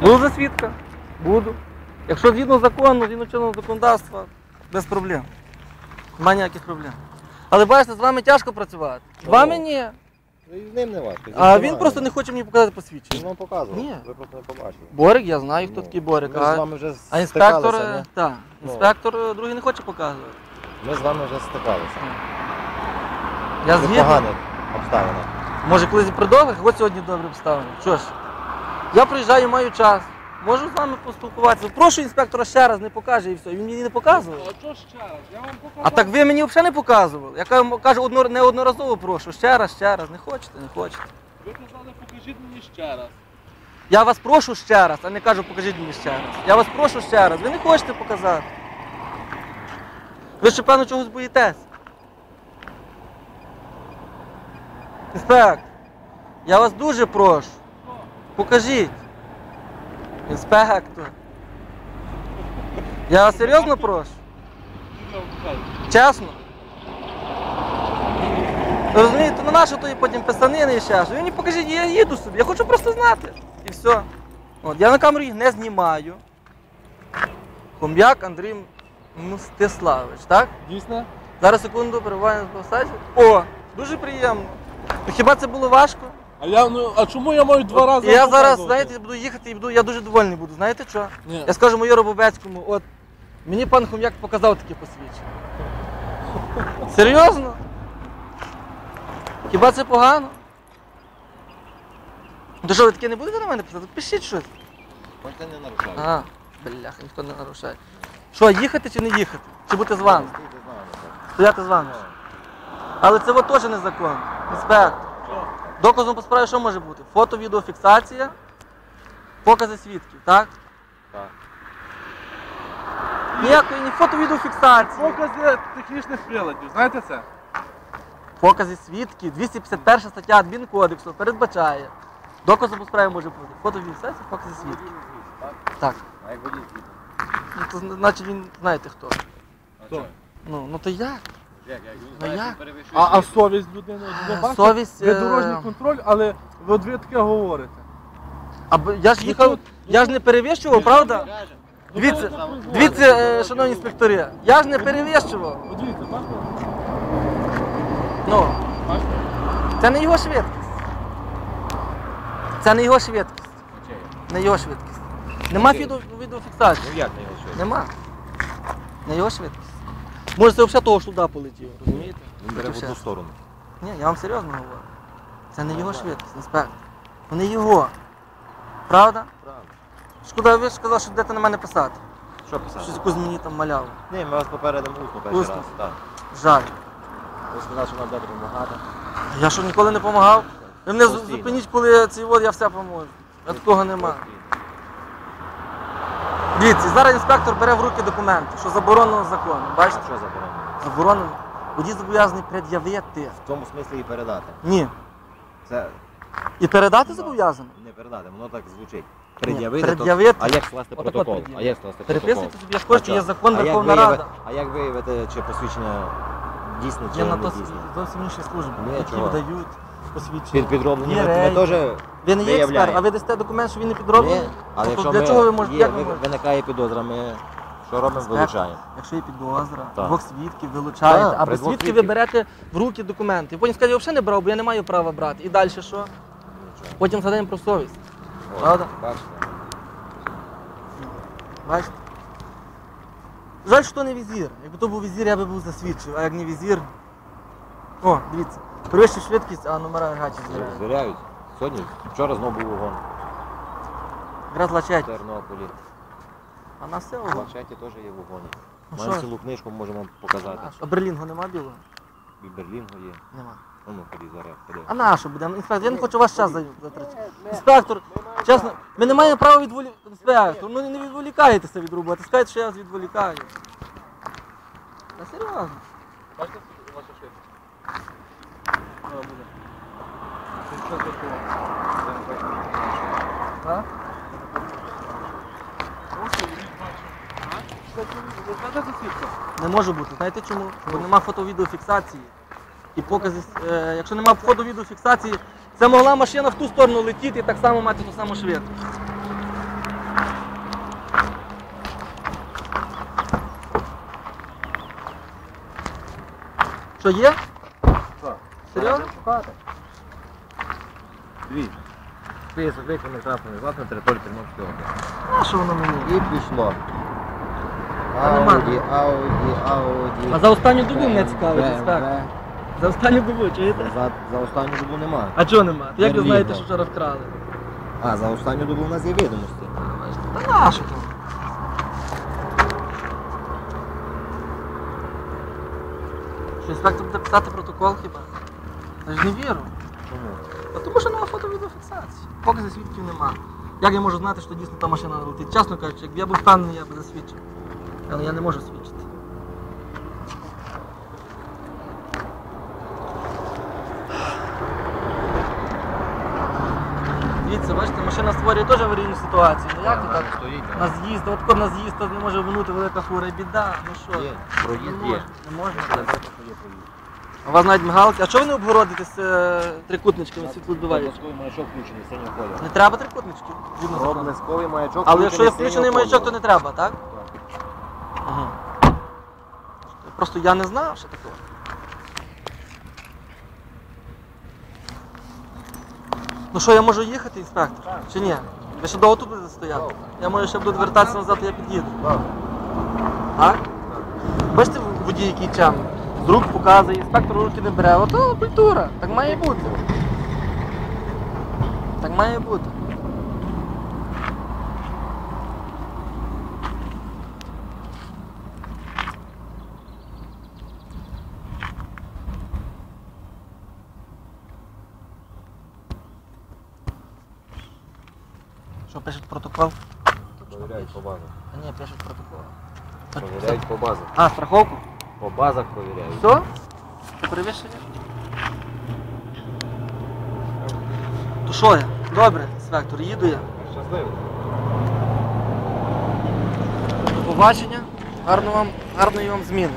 Буду за свідка. Буду. Якщо згідно закону, згідно чинного законодавства, без проблем. Нема ніяких проблем. Але бачите, з вами тяжко працювати. З вами ні. Ну, і з ним не важко. А він просто не хоче мені показати Він вам показував. Ні. Ви просто не побачили. Борик, я знаю, хто Ну, такий Борик. Ми з А, вами вже а інспектор, стикалися, ні? так, Ну. інспектор е, другий не хоче показувати. Ми з вами вже стикалися. Я При згідний. поганих обставинах. Може колись при довгих, от сьогодні добре обставини. Що ж, я приїжджаю, маю час. Можу з вами поспілкуватися. Прошу інспектора ще раз, не покаже і все. Він мені не показував. А що ще раз? Я вам показав. А так ви мені взагалі не показували. Я кажу, кажу одно, неодноразово прошу. Ще раз, ще раз. Не хочете, не хочете. Ви казали, покажіть мені ще раз. Я вас прошу ще раз, а не кажу, покажіть мені ще раз. Я вас прошу ще раз. Ви не хочете показати. Ви ще певно чогось боїтесь. Інспектор, я вас дуже прошу. Покажіть. Інспектор. Я вас серйозно прошу? Чесно. Ви розумієте, ну нащо тої потім писанини і ще щось? Ви мені покажіть, я їду собі, я хочу просто знати. І все. От, я на камеру їх не знімаю. Хом'як Андрій Мстиславович, так? Дійсно? Зараз секунду перебуваю на посаді. О, дуже приємно. Хіба це було важко? А я ну а чому я маю два рази? Я зараз, показувати? знаєте, буду їхати і буду, я дуже довольний буду. Знаєте що? Ні. Я скажу майору Бобецькому, от мені пан Хом'як показав таке посвідчення. Серйозно? Хіба це погано? То що, ви таке не будете на мене писати? Пишіть щось. Ніхто не нарушає. А, бляха, ніхто не нарушає. Що, їхати чи не їхати? Чи бути з вами? Стояти з вами. Але це от теж незаконно. Інспектор. Доказом по справі що може бути? Фото, відеофіксація, покази свідків, так? Так. Ніякої ні фото, відеофіксації. Покази технічних приладів, знаєте це? Покази свідків, 251 стаття Адмінкодексу передбачає. Доказом по справі може бути. Фото, відеофіксація, покази свідків. Так. А як водій? Ну, то значить він знаєте хто. Хто? Ну, ну то як? Як, як? Ну, як? перевищує А, а совість людини, ви Е, бачите? совість, Ви е, дорожній контроль, але ви от ви таке говорите. Або я ж їхав, я ж не перевищував, правда? Дивіться, дивіться, е, шановні інспектори, я ж не перевищував. От дивіться, бачите? Ну, Бачите? це не його швидкість. Це не його швидкість. Не його швидкість. Нема відео, відеофіксації. Ну як не його щось? Нема. Не його швидкість. Може, це взагалі того ж туди полетів, розумієте? Він бере в одну сторону. Ні, я вам серйозно говорю. Це не його швидкість, інспектор. Ну не його. Правда? Правильно. Шкода, ви ж сказали, що будете на мене писати. Що писати? Щось якусь мені там маляву. Ні, ми вас попередимо усно перший Усно? раз. Так. Жаль. Ви сказали, що нам буде допомагати. Я що ніколи не допомагав? Ви мене Постійно. зупиніть, коли ці от я все поможу. А такого нема. Дивіться, зараз інспектор бере в руки документи, що заборонено законом. Бачите? що заборонено? Заборонено. Водій зобов'язаний пред'явити. В тому смислі і передати. Ні. Це І передати зобов'язаний? не передати, воно так звучить. Пред'явити, пред'явити. То, а як скласти протокол? А пред'явити. як скласти протокол? Переписуйте собі, як хочете, є закон А як Верховна Рада. А як виявити, чи посвідчення дійсне, чи на не то дійсне? зовсім інші служби, Ні, які чого? видають посвідчення. Під підроблені Є ми, рейки. теж Ви не є експерт, виявляємо. а ви дасте документ, що він не підроблений? Ні, але якщо для ми, чого ви можете, є, як ви ви- можете? виникає підозра, ми що робимо? Вилучаємо. Якщо є підозра, Так. двох свідків вилучаєте, Так, а при без двох свідків ви свідків. берете в руки документи. Потім скажете, я взагалі не брав, бо я не маю права брати. І далі що? Потім згадаємо про совість. От, Правда? Бачите? Бачите? Жаль, що не візір. Якби то був візір, я би був засвідчив, а як не візір. О, дивіться. Перевищив швидкість, а номера гачі звіряють. Звіряють. Сьогодні, вчора знову був вогон Якраз в лачать. Тернополі. А на все В ого. Лачаті теж є вогоні. Ну, Маємо що? цілу книжку, можемо вам показати. А Берлінгу нема білого? І Берлінго є. Нема. А ну, ході зараз, ходи. А на що буде? Інспектор, я не хочу ваш час за- затрачати. Інспектор, чесно, ми не маємо права відволікати. Інспектор, ну не відволікаєтеся від роботи. Скажете, що я вас відволікаю. Та серйозно. Бачите ваша швидкість? Вона буде. Це що за кого? А? Просто візьміть бачу. А? Кстати, ви знаєте за свідка? Не може бути. Знаєте чому? Бо нема фото-відеофіксації. І покази, е, якщо нема фото-відеофіксації, це могла машина в ту сторону летіти і так само мати ту саму швидкість. Що є? Що? Серйозно? Дві. Список виконаних транспортних засобів на території Тернопільської області. А що воно мені? І пішло. Нема. Ауді, Ауді, Ауді. А за останню добу мене BMW. інспектор. За останню добу, чуєте? За, за останню добу немає. А чого нема? Як ви знаєте, ну. що вчора вкрали? А, за останню добу у нас є відомості. Та нащо там? Що інспектор буде писати протокол хіба? Я ж не вірю. Чому? А тому що фото-відеофіксації. Поки засвідків нема. Як я можу знати, що дійсно та машина летить? Чесно кажучи, якби я був впевнений, я б засвідчив. Але я не можу свідчити. Дивіться, бачите, машина створює теж аварійну ситуацію. Ну як то так? Стоїть. На з'їзд, от коли на з'їзд не може винути велика фура, біда. Ну що? Є. Проїзд є. не можна. Є проїзд. У вас навіть мигалки. А чого ви не обгородитесь е, трикутничками світлодувальні? Проблисковий маячок включений синього кольору. Не треба трикутнички. згідно закону. Проблисковий маячок Але якщо є включений маячок, то не треба, так? Так. Ага. Просто я не знав, що такого. Ну що, я можу їхати, інспектор? Так. Чи ні? Ви ще довго тут будете стояти? Я можу ще буду вертатися назад, я під'їду. Так. Так? Бачите, водій який чемний? З рук показує, інспектор руки не бере. Ото культура. Так має бути. Так має бути. Що пишуть протокол? Провіряють по базах. А ні, пишуть протокол. Провіряють по базах. А, страховку? По базах проверяю. Все? Перевищення? То що я? Добре, інспектор, їду я. Щасливо. До побачення. Гарно вам, гарної вам зміни.